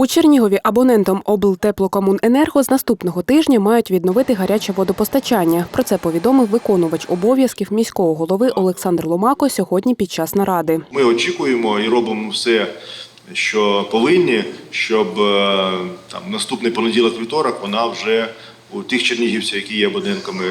У Чернігові абонентам облтеплокомуненерго з наступного тижня мають відновити гаряче водопостачання. Про це повідомив виконувач обов'язків міського голови Олександр Ломако сьогодні під час наради. Ми очікуємо і робимо все, що повинні, щоб е, там наступний понеділок вівторок вона вже у тих чернігівців, які є абонентками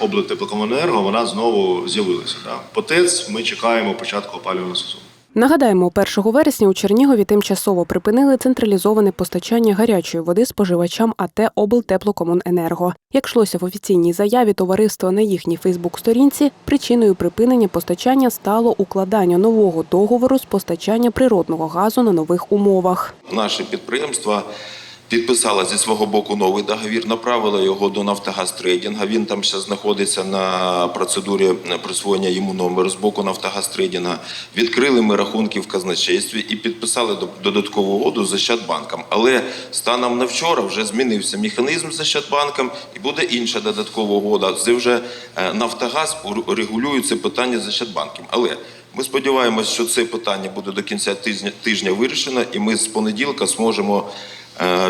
облтеплокомуненерго, вона знову з'явилася. По ТЕЦ ми чекаємо початку опалювального сезону. Нагадаємо, 1 вересня у Чернігові тимчасово припинили централізоване постачання гарячої води споживачам АТ облтеплокомуненерго. Як йшлося в офіційній заяві товариства на їхній Фейсбук-сторінці, причиною припинення постачання стало укладання нового договору з постачання природного газу на нових умовах. Наші підприємство підписало зі свого боку новий договір, направило його до Нафтогаз Трейдінга. Він там ще знаходиться на процедурі присвоєння йому номеру з боку Нафтогаз Трейдінга. Відкрили ми рахунки в казначействі і підписали до- додаткову угоду з Ощадбанком. Але станом на вчора вже змінився механізм з Ощадбанком і буде інша додаткова угода. Це вже е, Нафтогаз регулює це питання з Ощадбанком. Але ми сподіваємося, що це питання буде до кінця тижня, тижня вирішено, і ми з понеділка зможемо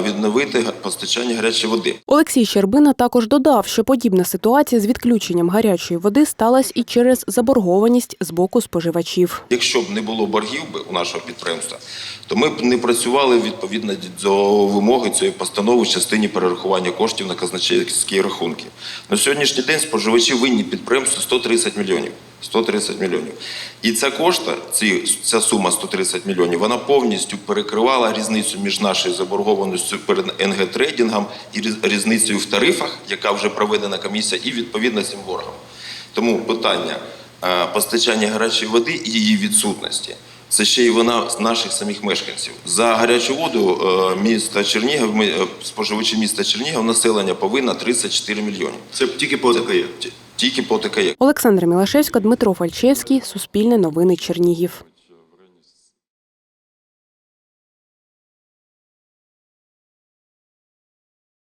відновити га- постачання гарячої води. Олексій Щербина також додав, що подібна ситуація з відключенням гарячої води сталася і через заборгованість з боку споживачів. Якщо б не було боргів у нашого підприємства, то ми б не працювали відповідно до вимоги цієї постанови в частині перерахування коштів на казначейські рахунки. На сьогоднішній день споживачі винні підприємству 130 мільйонів. 130 мільйонів. І ця кошта, ці, ця сума 130 мільйонів, вона повністю перекривала різницю між нашою заборгованістю перед НГ трейдингом і різ- різницею в тарифах, яка вже проведена комісія, і відповідно цим боргом. Тому питання е, постачання гарячої води і її відсутності. Це ще й вона з наших самих мешканців. За гарячу воду е, міста Чернігів, ми, е, споживачі міста Чернігів, населення повинно 34 мільйони. Це тільки по ОТКЄ. Тільки потикає Олександр Мілашевська, Дмитро Фальчевський, Суспільне новини Чернігів.